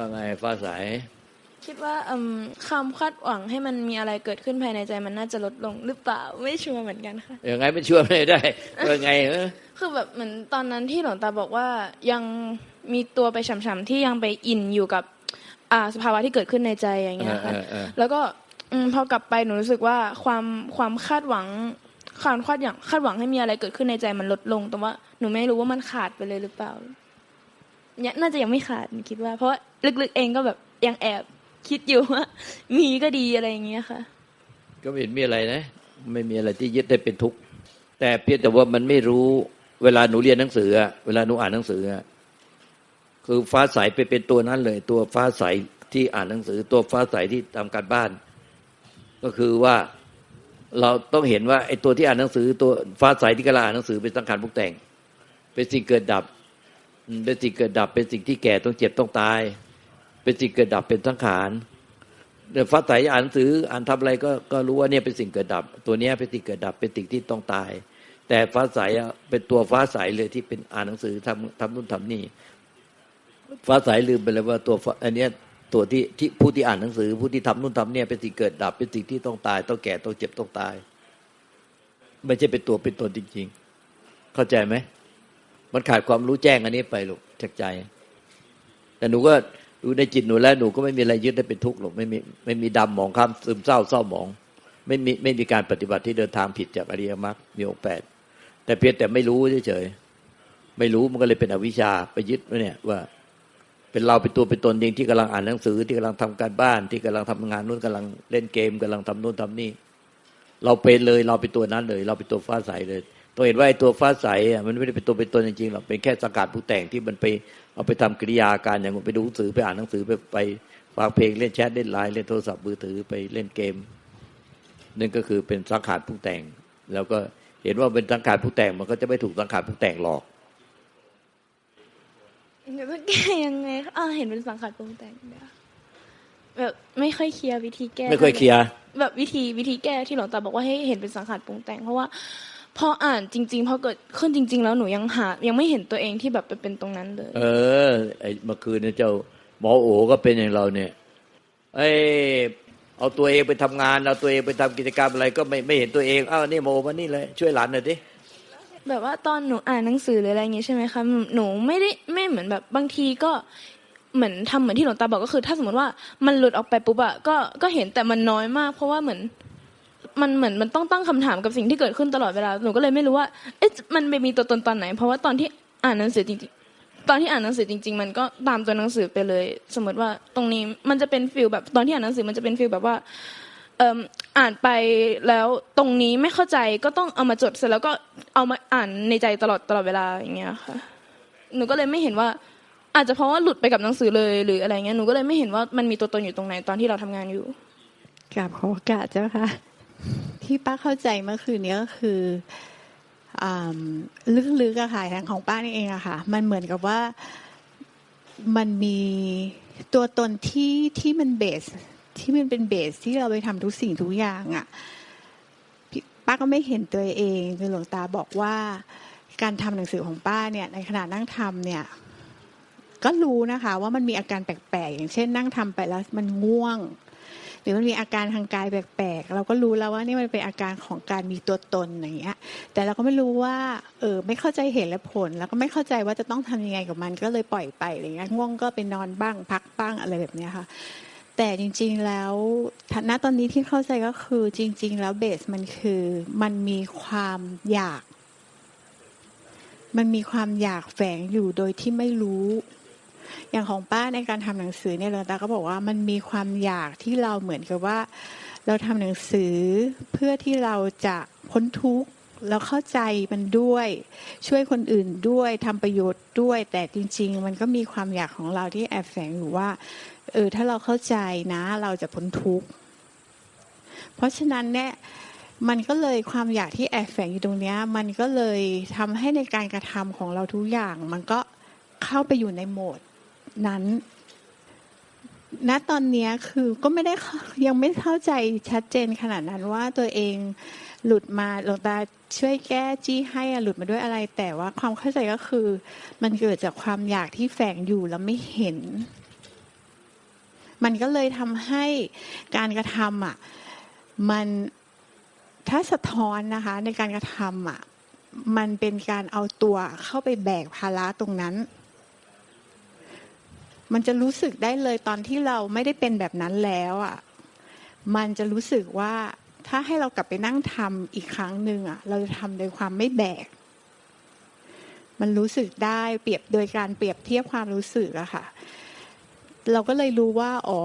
ว่าไงฟ้าใสคิดว่าอืมความคาดหวังให้มันมีอะไรเกิดขึ้นภายในใจมันน่าจะลดลงหรือเปล่าไม่ชัวร์เหมือนกันค่ะยังไงไม่ช่วยไม่ได้ว่าไงเออคือแบบเหมือนตอนนั้นที่หลวงตาบอกว่ายังมีตัวไปฉ่ำๆที่ยังไปอินอยู่กับอ่าสภาวะที่เกิดขึ้นในใจอย่างเอเงี้ยอเอค่ะอเออแล้วก็อืมพอกลับไปหนูรู้สึกว่าความความคาดหวังความคาดหวังคาดหวังให้มีอะไรเกิดขึ้นในใจมันลดลงแต่ว่าหนูไม่รู้ว่ามันขาดไปเลยหรือเปล่า เนี่ยน่าจะยังไม่ขาดคิดว่า เพราะลึกๆเองก็แบบยังแอบคิดอยู่ว่ามีก็ดีอะไรอย่างเงี้ยค่ะ ก็ไม่เห็นมีอะไรนะ ไม่มีอะไรที่ยึดได้เป็นทุกข์แต่เพียงแต่ว่ามันไม่รู้เวลาหนูเรียนหนังสือเวลาหนูอ่านหนังสือคือฟ้าใสไปเป็นตัวนั้นเลย ตัวฟ้าใสที่อ่านหนังสือ ตัวฟ้าใสที่ทำการบ้าน ก็คือว่าเราต้องเห็นว่าไอ้ตัวที่อ่านหนังสือ ตัวฟ้าใสที่กำลังอ่านหนังสือเป็นสังขารปรุงแต่ง เป็นสิ่งเกิดดับ เป็นสิ่งเกิดดับเป็นสิ่งที่แก่ต้องเจ็บต้องตาย เป็นสิ่งเกิดดับเป็นสังขารเดี๋ยวฟ้าใสอ่านหนังสืออ่านทำอะไรก็ก็รู้ว่าเนี่ยเป็นสิ่งเกิดดับ ตัวเนี้ยเป็นสิ่งเกิดดับเป็นสิ่งที่ต้องตาย แต่ฟ้าใสอะเป็นตัวฟ้าใสเลยที่เป็นอ่านหนังสือทำทำนู่นทำนี่ ฟ้าใสลืมไปเลยว่าตัวอันเนี้ยตัวที่ที่ผู้ที่อ่านหนังสือ ผู้ที่ทำนู่นทำเนี่ยเป็นสิ่งเกิดดับ เป็นสิ่งที่ต้องตาย ต้องแก่ต้องเจ็บต้องตาย ไม่ใช่เป็นตัวเป็นตนจริง ๆ เข้าใจไหม มันขาดความรู้แจ้งอันนี้ไปลูกจากใจ แต่หนูก็รู้ในจิตหนูแล้วหนูก็ไม่มีอะไรยึดได้เป็นทุกข์หรอกไม่มีไม่มีดำหมองคล้ำซึมเศร้าเศร้าหมอง ไม่มีไม่มีการปฏิบัติที่เดินทางผิดจากอริยมรรคมีองค์แปดแต่เพียงแต่ไม่รู้เฉยๆไม่รู้มันก็เลยเป็นอวิชชาไปยึดไว้เนี่ยว่า เป็นเราเป็นตัวเป็นตนเองที่กำลังอ่านหนังสือที่กำลังทำการบ้านที่กำลังทำงานนู้นกำลังเล่นเกมกำลังทำนู้นทำนี่ เราเป็นเลยเราเป็นตัวนั้นเลย เราเป็นตัวฟ้าใสเลย ต้องเห็นว่าไอ้ตัวฟ้าใสอะมันไม่ได้เป็นตัวเป็นตนจริงๆหรอกเป็นแค่สังกัดผู้แต่งที่มันไปเอาไปทำกิริยาการอย่างไปดูหนังสือไปอ่านหนังสือไปไปฟังเพลงเล่นแชทเล่นไลน์เล่นโทรศัพท์มือถือไปเล่นเกมนั่นก็คือเป็นสังขารผู้แต่ง แล้วก็เห็นว่าเป็นสังขารผู้แต่งมันก็จะไม่ถูกสังขารผู้แต่งหลอกเดี๋ยวต้องแก้ยังไงคะอ่าเห็นเป็นสังขารปรุงแต่งเดี๋ยวแบบไม่ค่อยเคลียร์วิธีแก้ ไม่ค่อยเคลียร์แบบวิธีวิธีแก้ที่หลวงตาบอกว่าให้เห็นเป็นสังขารปรุงแต่ง เพราะว่า พออ่านจริง ๆ พอเกิดขึ้นจริง ๆ แล้วหนูยังหา ยังไม่เห็นตัวเองที่แบบไปเป็นตรงนั้นเลย เออไอ้เมื่อคืนเนี่ยเจ้าหมอโอก็เป็นอย่างเราเนี่ยไอ้ยเอาตัวเองไปทำงานเอาตัวเองไปทำกิจกรรมอะไรก็ไม่ไม่เห็นตัวเองอ้าวนี่โมมานี่เลยช่วยหลานหน่อยดิแบบว่าตอนหนูอ่านหนังสือหรืออะไรอย่างงี้ใช่ไหมคะหนูไม่ได้ไม่เหมือนแบบบางทีก็เหมือนทำเหมือนที่หลวงตาบอกก็คือ ถ้าสมมติว่ามันหลุดออกไปปุ๊บอะก็ก็เห็นแต่มันน้อยมาก เพราะว่าเหมือน มันเหมือนมันต้องตั้งคำถามกับสิ่งที่เกิดขึ้นตลอดเวลาหนูก็เลยไม่รู้ว่าเอ๊ะมันไปมีตัวตนตอนไหน เพราะว่าตอนที่อ่านหนังสือจริงๆตอนที่อ่านหนังสือจริง ๆ มันก็ตามตัวหนังสือไปเลย สมมติว่าตรงนี้มันจะเป็นฟิลแบบตอนที่อ่านหนังสือมันจะเป็นฟิลแบบว่าอ่านไปแล้วตรงนี้ไม่เข้าใจก็ต้องเอามาจดเสร็จแล้วก็เอามาอ่านในใจตลอดตลอดเวลาอย่างเงี้ยค่ะหนูก็เลยไม่เห็นว่า อาจจะเพราะว่าหลุดไปกับหนังสือเลยหรืออะไรเงี้ยหนูก็เลยไม่เห็นว่ามันมีตัวตนอยู่ตรงไหนตอนที่เราทำงานอยู่กราบขอโอกาสเจ้าค่ะ ที่ป้าเข้าใจเมื่อคืนนี้ก็คืออลึกๆอะค่ะทางของป้านี่เองอะค่ะ มันเหมือนกับว่ามันมีตัวตนที่ที่มันเบส ที่มันเป็นเบสที่เราไปทำทุกสิ่งทุกอย่างอะป้าก็ไม่เห็นตัวเองคือหลวงตาบอกว่า การทำหนังสือของป้าเนี่ย ในขณะนั่งทำเนี่ย ก็รู้นะคะ ว่ามันมีอาการแปลกๆอย่างเช่น นั่งทำไปแล้วมันง่วง หรือมันมีอาการทางกายแปลกๆเราก็รู้แล้วว่านี่มันเป็นอาการของการมีตัวตนอย่างเงี้ย แต่เราก็ไม่รู้ว่า เออไม่เข้าใจเหตุและผล แล้วก็ไม่เข้าใจว่าจะต้องทำยังไงกับมันก็เลยปล่อยไปอะไรเงี้ยง่วงก็ไปนอนบ้างพักบ้างอะไรแบบเนี้ยค่ะแต่จริงๆ แล้วณตอนนี้ที่เข้าใจก็คือจริง ๆ แล้วเบสมันคือมันมีความอยาก มันมีความอยากแฝงอยู่โดยที่ไม่รู้ อย่างของป้าในการทำหนังสือเนี่ยหลวงตาก็บอกว่ามันมีความอยากที่เราเหมือนกับว่า เราทำหนังสือเพื่อที่เราจะพ้นทุกข์แล้วเข้าใจมันด้วย ช่วยคนอื่นด้วยทำประโยชน์ด้วย แต่จริง ๆ มันก็มีความอยากของเราที่แอบแฝงอยู่ว่าเออถ้าเราเข้าใจนะ เราจะพ้นทุกข์เพราะฉะนั้นเนี่ยมันก็เลยความอยากที่แอบแฝงอยู่ตรงเนี้ยมันก็เลยทำให้ในการกระทำของเราทุกอย่าง มันก็เข้าไปอยู่ในโหมด นั้น ณตอนนี้คือก็ไม่ได้ยังไม่เข้าใจชัดเจนขนาดนั้นว่าตัวเองหลุดมาหลวงตาช่วยแก้จี้ให้หลุดมาด้วยอะไร แต่ว่าความเข้าใจก็คือ มันเกิดจากความอยากที่แฝงอยู่แล้วไม่เห็น มันก็เลยทำให้การกระทำอะ มันถ้าสะท้อนนะคะ ในการกระทำอะ มันเป็นการเอาตัวเข้าไปแบกภาระตรงนั้น มันจะรู้สึกได้เลยตอนที่เราไม่ได้เป็นแบบนั้นแล้วอะมันจะรู้สึกว่าถ้าให้เรากลับไปนั่งทำอีกครั้งหนึ่งอะ เราจะทำโดยความไม่แบก มันรู้สึกได้เปรียบโดยการเปรียบเทียบความรู้สึกอะค่ะ เราก็เลยรู้ว่าอ๋อ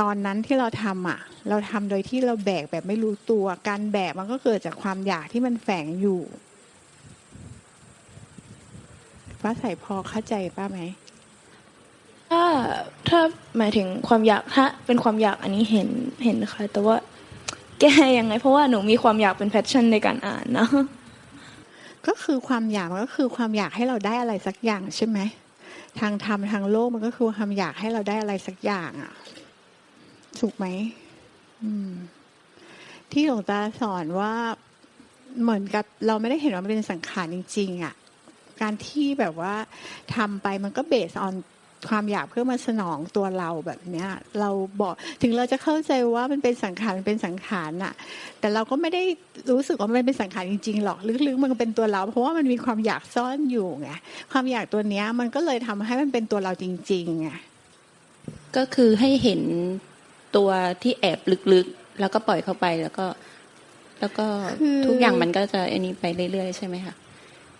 ตอนนั้นที่เราทำอะ เราทำโดยที่เราแบกแบบไม่รู้ตัว การแบกมันก็เกิดจากความอยากที่มันแฝงอยู่ฟ้าใสพอเข้าใจป้าไหม ถ้าถ้าหมายถึงความอยากถ้าเป็นความอยากอันนี้เห็นเห็นค่ะแต่ว่าแก้ยังไง เพราะว่าหนูมีความอยากเป็นแพชชั่นในการอ่านนะก็คือความอยากมันก็คือความอยากให้เราได้อะไรสักอย่างใช่ไหมทางธรรมทางโลกมันก็คือความอยากให้เราได้อะไรสักอย่างอะถูกไหมที่หลวงตาสอนว่าเหมือนกับเราไม่ได้เห็นว่ามันเป็นสังขารจริง ๆ อะ การที่แบบว่าทำไปมันก็เบสออน ความอยากเพื่อมาสนองตัวเราแบบเนี้ย เราบอกถึงเราจะเข้าใจว่ามันเป็นสังขารมันเป็นสังขารน่ะ แต่เราก็ไม่ได้รู้สึกว่ามันเป็นสังขารจริงๆหรอกลึกๆมันเป็นตัวเรา เพราะว่ามันมีความอยากซ่อนอยู่ไงความอยากตัวเนี้ยมันก็เลยทำให้มันเป็นตัวเราจริงๆไงก็คือให้เห็นตัวที่แอบลึกๆ แล้วก็ปล่อยเข้าไปแล้วก็ แล้วก็คือทุกอย่างมันก็จะอันนี้ไปเรื่อยๆใช่ไหมคะ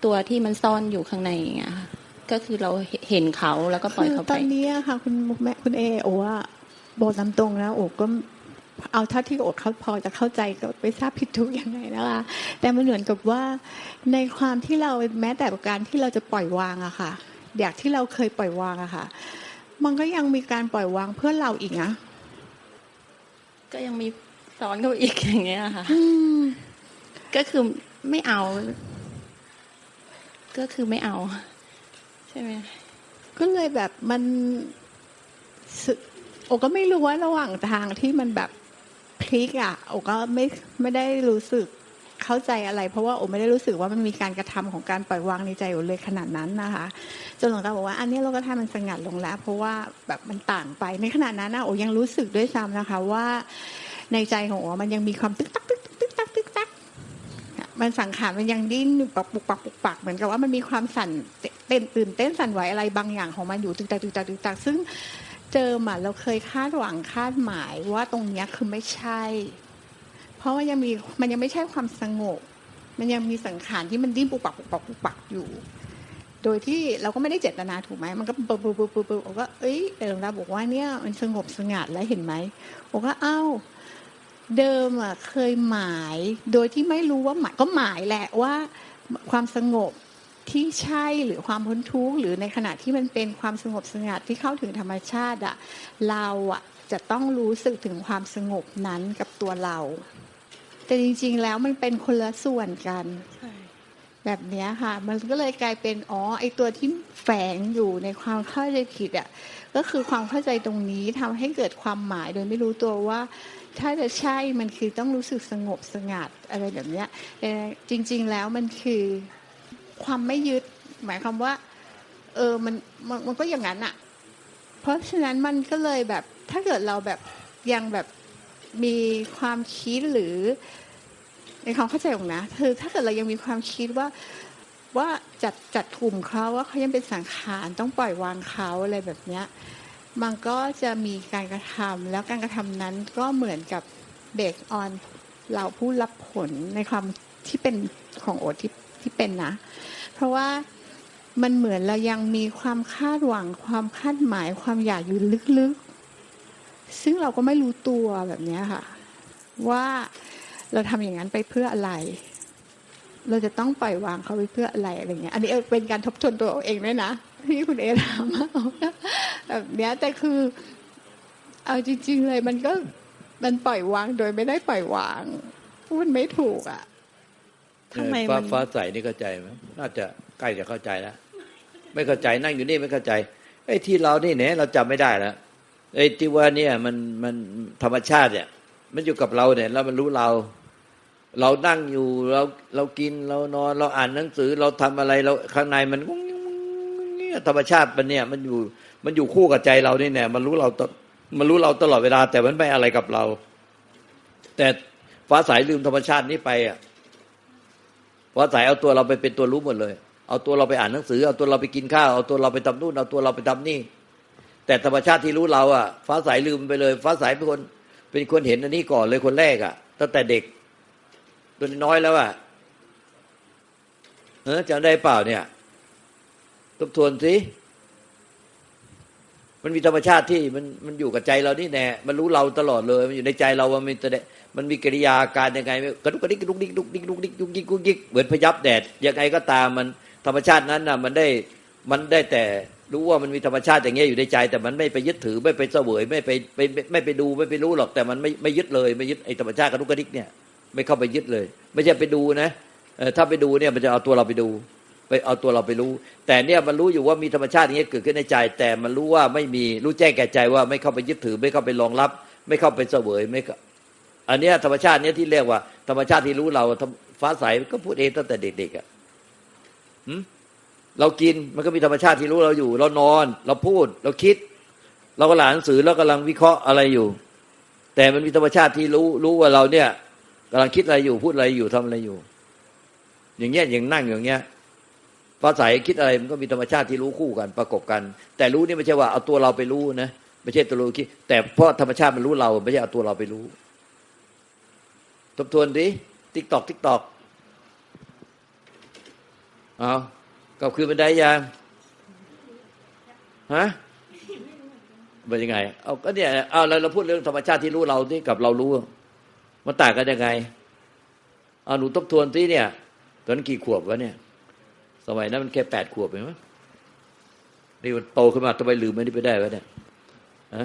ตัวที่มันซ่อนอยู่ข้างในอย่างเงี้ยค่ะ ก็คือเราเห็นเขาแล้วก็ปล่อยคือเขาตไปอนนี้อะค่ะ คุณแม่คุณเอโอว่าบอกตามตรงนะโอก็เอาเท่าที่โอเขาพอจะเข้าใจก็ไม่ทราบผิดถูกยังไงนะคะแต่มันเหมือนกับว่าในความที่เราแม้แต่การที่เราจะปล่อยวางอะค่ะอยากที่เราเคยปล่อยวางอะค่ะ มันก็ยังมีการปล่อยวางเพื่อเราอีกนะก็ยังมีซ้อนเข้าไปอีกอย่างเงี้ยค่ะอืมก็คือไม่เอา ก็คือไม่เอาใช่ไหมก็เลยแบบมันโอก็ไม่รู้ว่าระหว่างทางที่มันแบบพลิกอะโอก็ไม่ไม่ได้รู้สึกเข้าใจอะไร เพราะว่าโอไม่ได้รู้สึกว่ามันมีการกระทำของการปล่อยวางในใจโอเลยขนาดนั้นนะคะจนหลวงตาบอกว่าอันนี้เราก็ทำมันสงัดลงแล้ว เพราะว่าแบบมันต่างไปในขณะนั้นนะโอยังรู้สึกด้วยซ้ำนะคะว่า ในใจของโอมันยังมีความตึกตักตึกตักตึกตักตึกตักมันสังขารมันยังดิ้นอยู่ปักปุกปักปุกปักเหมือนกับว่ามันมีความสั่น เต้นตื่นเต้นสั่นไหวอะไรบางอย่างของมันอยู่ตึกตักตึกตักตึกตักซึ่งเจอมาเราเคยคาดหวังคาดหมายว่าตรงเนี้ยคือไม่ใช่ เพราะว่ายังมีมันยังไม่ใช่ความสงบ มันยังมีสังขารที่มันดิ้นปุกปักปุกปักปุกปักอยู่ โดยที่เราก็ไม่ได้เจตนาถูกไหมมันก็ปุ๊บปุ๊บปุ๊บปุ๊บปุ๊บก็เอ้ยแต่หลวงตาบอกว่าเนี่ยมันสงบสงัดแล้วเห็นไหมบอกว่าเอ้าเดิมอะเคยหมาย โดยที่ไม่รู้ว่าหมายก็หมายแหละว่าความสงบ ที่ใช่หรือความพ้นทุกข์หรือในขณะที่มันเป็นความสงบสงัดที่เข้าถึงธรรมชาติอะเราอะจะต้องรู้สึกถึงความสงบนั้นกับตัวเรา แต่จริง ๆ แล้วมันเป็นคนละส่วนกันแบบนี้ค่ะ มันก็เลยกลายเป็นอ๋อไอตัวที่แฝงอยู่ในความเข้าใจผิดอะก็คือความเข้าใจตรงนี้ทำให้เกิดความหมายโดยไม่รู้ตัวว่า ถ้าจะใช่มันคือต้องรู้สึกสงบสงัดอะไรแบบเนี้ยแต่จริง ๆ แล้วมันคือ ความไม่ยึด หมายความว่า เออมันมันมันก็อย่างนั้นอะเพราะฉะนั้นมันก็เลยแบบ ถ้าเกิดเราแบบยังแบบมีความคิดหรือ ในความเข้าใจของนะคือถ้าเกิดเรายังมีความคิดว่าว่าจัดจัดกลุ่มเขาว่าเขายังเป็นสังขารต้องปล่อยวางเขาอะไรแบบเนี้ยมันก็จะมีการกระทำแล้วการกระทำนั้นก็เหมือนกับเบสออนเราผู้รับผลในความที่เป็นของโอที่ ที่เป็นนะ เพราะว่ามันเหมือนเรายังมีความคาดหวัง ความคาดหมาย ความอยากอยู่ลึกๆ ซึ่งเราก็ไม่รู้ตัวแบบนี้ค่ะ ว่าเราทำอย่างนั้นไปเพื่ออะไร เราจะต้องปล่อยวางเขาไปเพื่ออะไรอะไรเงี้ย อันนี้เป็นการทบทวนตัวเองด้วยนะที่คุณเอถามแบบเนี้ยแต่คือเอาจริง ๆ เลยมันก็มันปล่อยวางโดยไม่ได้ปล่อยวางพูดไม่ถูกอะ ฟ้ามันฟ้าใสนี่เข้าใจไหมน่าจะใกล้จะเข้าใจแล้วไม่เข้าใจนั่งอยู่นี่ไม่เข้าใจไอ้ที่เรานี่เนี่ยเราจำไม่ได้แล้วไอ้ที่ว่าเนี่ยมันมันธรรมชาติเนี่ย มันอยู่กับเราเนี่ย แล้วมันรู้เรา เรานั่งอยู่เราเรากินเรานอนเราอ่านหนังสือเราทำอะไรเราข้างในมันเนี่ยธรรมชาติมันเนี่ย มันอยู่มันอยู่คู่กับใจเรานี่แน่มันรู้เราตมันรู้เราตลอดเวลา แต่มันไม่อะไรกับเรา แต่ฟ้าใสลืมธรรมชาตินี้ไปอะ ฟ้าใสเอาตัวเราไปเป็นตัวรู้หมดเลย เอาตัวเราไปอ่านหนังสือ เอาตัวเราไปกินข้าว เอาตัวเราไปทำนู่น เอาตัวเราไปทำนี่ แต่ธรรมชาติที่รู้เราอะ ฟ้าใสลืมไปเลย ฟ้าใสเป็นคนเป็นคนเห็นอันนี้ก่อนเลยคนแรกอะ ตั้งแต่เด็กตัวน้อยแล้วอะเออจำได้เปล่าเนี่ยทบทวนสิ มันมีธรรมชาติที่มันมันอยู่กับใจเรานี่แน่มันรู้เราตลอดเลย มันอยู่ในใจเราว่ามันแสดงมันมีกิริยาการยังไงกระดุกกระดิกกระดุกดิกดุกดิกดุกดิกดุกดิกดุกดิกเหมือนพยับแดดยังไงก็ตามมันธรรมชาตินั้นน่ะมันได้มันได้แต่รู้ว่ามันมีธรรมชาติอย่างเงี้ยอยู่ในใจ แต่มันไม่ไปยึดถือไม่ไปเสวยไม่ไปไปไม่ไม่ไปดูไม่ไปรู้หรอกแต่มันไม่ไม่ยึดเลยไม่ยึดไอ้ธรรมชาติกระดุกกระดิกเนี่ยไม่เข้าไปยึดเลย ไม่ใช่ไปดูนะเออถ้าไปดูเนี่ยมันจะเอาตัวเราไปดู ไปเอาตัวเราไปรู้ แต่เนี่ยมันรู้อยู่ว่ามีธรรมชาติอย่างเงี้ยเกิดขึ้นในใจ แต่มันรู้ว่าไม่มีรู้แจ้งแก่ใจว่าไม่เข้าไปยึดถือ ไม่เข้าไปรองรับ ไม่เข้าไปเสวยไม่อันเนี้ยธรรมชาติเนี้ยที่เรียกว่า ธรรมชาติที่รู้เราฟ้าใสก็พูดเองตั้งแต่เด็กๆอะเรากินมันก็มีธรรมชาติที่รู้เราอยู่ เรานอน เราพูด เราคิด เราก็อ่านหนังสือแล้วกำลังวิเคราะห์อะไรอยู่ แต่มันมีธรรมชาติที่รู้รู้ว่าเราเนี่ยกำลังคิดอะไรอยู่พูดอะไรอยู่ทำอะไรอยู่ อย่างเงี้ยอย่างนั่งอย่างเงี้ย ฟ้าใสคิดอะไรมันก็มีธรรมชาติที่รู้คู่กันประกบกัน แต่รู้นี่ไม่ใช่ว่าเอาตัวเราไปรู้นะไม่ใช่ตัวเราคิด แต่เพราะธรรมชาติมันรู้เราไม่ใช่เอาตัวเราไปรู้ ทบทวนดิติ๊กตอกติ๊กตอกเอากลับคืนบันไดยังฮะเป็นยังไง เอาก็เนี่ยเอาแล้วเราพูดเรื่องธรรมชาติที่รู้เราที่กับเรารู้มันต่างกันยังไงเอาหนูทบทวนสิเนี่ย ตอนกี่ขวบวะเนี่ย สมัยนั้นมันแค่แปดขวบเองมั้งนี่มันโตขึ้นมาทำไมลืมไม่ได้ไปได้วะเนี่ยฮะ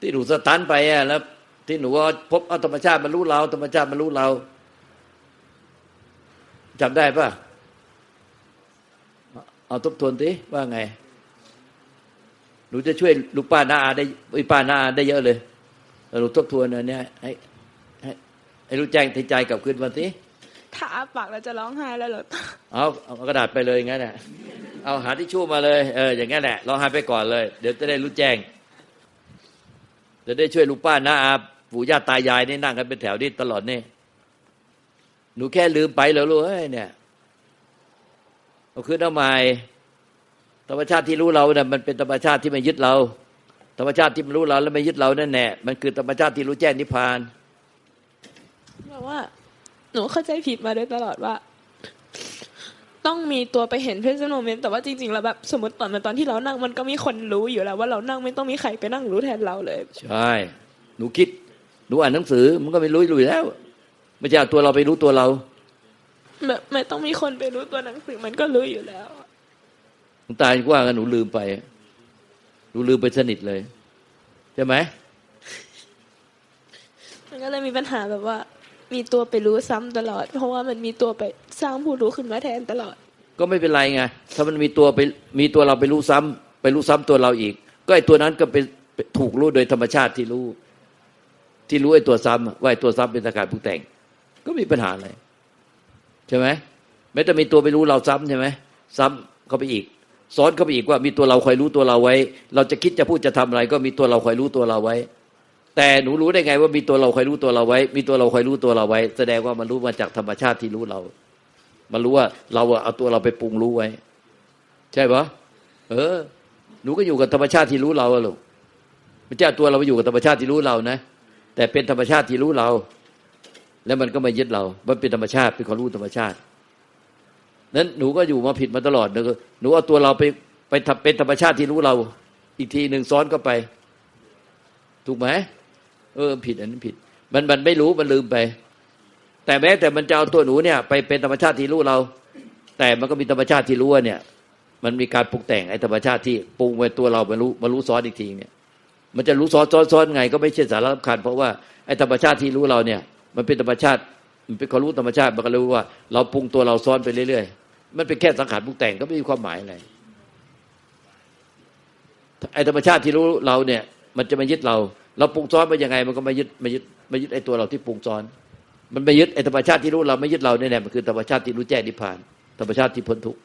ที่หนูสตันไปอะแล้ว ที่หนูว่าพบธรรมชาติมันรู้เรา ธรรมชาติมันรู้เราจำได้ปะเอาทบทวนสิว่าไง หนูจะช่วยลูกป้าน้าอาได้ไอ้ป้าน้าอาได้เยอะเลยหนูทบทวนอันเนี้ยให้ให้ให้รู้แจ้งใจกลับคืนมาสิ ถ้าอาปากเราจะร้องไห้แล้วเหรอเอาเอากระดาษไปเลยอย่างนั้นแหละเอาหาทิชชู่มาเลยเอออย่างนั้นแหละร้องไห้ไปก่อนเลย เดี๋ยวจะได้รู้แจ้ง จะได้ช่วยลุงป้าน้าอาปู่ย่าตายายนี่นั่งกันเป็นแถวนี่ตลอดนี่หนูแค่ลืมไปแล้วลูกเอ้ยเนี่ยเอาคืนเอาใหม่ธรรมชาติที่รู้เราเนี่ยมันเป็นธรรมชาติที่ไม่ยึดเรา ธรรมชาติที่มันรู้เราแล้วไม่ยึดเรานั่นแน่มันคือธรรมชาติที่รู้แจ้งนิพพานแบบว่า หนูเข้าใจผิดมาโดยตลอดว่า ต้องมีตัวไปเห็นเพซโนเมนต์แต่ว่าจริงๆแล้วแบบสมมติตอนมันตอนที่เรานั่งมันก็มีคนรู้อยู่แล้ว ว่าเรานั่งไม่ต้องมีใครไปนั่งรู้แทนเราเลย ใช่หนูคิดหนูอ่านหนังสือมันก็ไม่รู้อยู่แล้วไม่ใช่เอาตัวเราไปรู้ตัวเราแบบไม่ต้องมีคนไปรู้ตัวหนังสือมันก็รู้อยู่แล้วหลวงตาว่ากันหนูลืมไปหนูลืมไปสนิทเลยใช่ไหมมันก็เลยมีปัญหาแบบว่า มีตัวไปรู้ซ้ำตลอด เพราะว่ามันมีตัวไปสร้างผู้รู้ขึ้นมาแทนตลอด ก็ไม่เป็นไรไงถ้ามันมีตัวไปมีตัวเราไปรู้ซ้ำไปรู้ซ้ำตัวเราอีก ก็ไอ้ตัวนั้นก็เป็นถูกรู้โดยธรรมชาติที่รู้ ที่รู้ไอ้ตัวซ้ำอะว่าไอ้ตัวซ้ำเป็นสกัดผู้แต่ง ก็มีปัญหาอะไรใช่ไหมไม่ต้องมีตัวไปรู้เราซ้ำใช่ไหมซ้ำเข้าไปอีกซ้อนเข้าไปอีกว่ามีตัวเราคอยรู้ตัวเราไว้ เราจะคิดจะพูดจะทำอะไร ก็มีตัวเราคอยรู้ตัวเราไว้ แต่หนูรู้ได้ไงว่ามีตัวเราคอยรู้ตัวเราไว้ มีตัวเราคอยรู้ตัวเราไว้ แสดงว่ามันรู้มาจากธรรมชาติที่รู้เรา มันรู้ว่าเราเอาตัวเราไปปรุงรู้ไว้ ใช่ปะเออ หนูก็อยู่กับธรรมชาติที่รู้เราอะลูกม่ใช่เอาตัวเราไปอยู่กับธรรมชาติที่รู้เรานะ แต่เป็นธรรมชาติที่รู้เรา แล้วมันก็ม่ยึดเรา มันเป็นธรรมชาติเป็นความรู้ธรรมชาติ นั้นหนูก็อยู่มาผิดมาตลอดนะหนูเอาตัวเราไปไปทำเป็นธรรมชาติที่รู้เรา อีกทีหนึ่งซ้อนเข้าไป ถูกไหม เออผิดอันนั้นผิด มันมันไม่รู้มันลืมไป แต่แม้แต่มันจะเอาตัวหนูเนี่ย ไปเป็นธรรมชาติที่รู้เรา แต่มันก็มีธรรมชาติที่รู้ว่าเนี่ย มันมีการปรุงแต่งไอ้ธรรมชาติที่ปรุงไว้ตัวเรามารู้มารู้ซ้อนอีกทีเนี่ยมันจะรู้ซ้อนซ้อนซ้อนไง ก็ไม่ใช่สาระสำคัญเพราะว่าไอ้ธรรมชาติที่รู้เราเนี่ย มันเป็นธรรมชาติมันเป็นความรู้ธรรมชาติมันก็รู้ว่า เราปรุงตัวเราซ้อนไปเรื่อยๆมันเป็นแค่สังขารปรุงแต่งก็ไม่มีความหมายอะไรไอ้ธรรมชาติที่รู้เราเนี่ย มันจะมายึดเรา เราปรุงซ้อนไปยังไง มันก็ไม่ยึดไม่ยึดไม่ยึดไอ้ตัวเราที่ปรุงซ้อน มันไม่ยึดไอ้ธรรมชาติที่รู้เราไม่ยึดเราเนี่ยแหละมันคือธรรมชาติที่รู้แจ้งนิพพาน ธรรมชาติที่พ้นทุกข์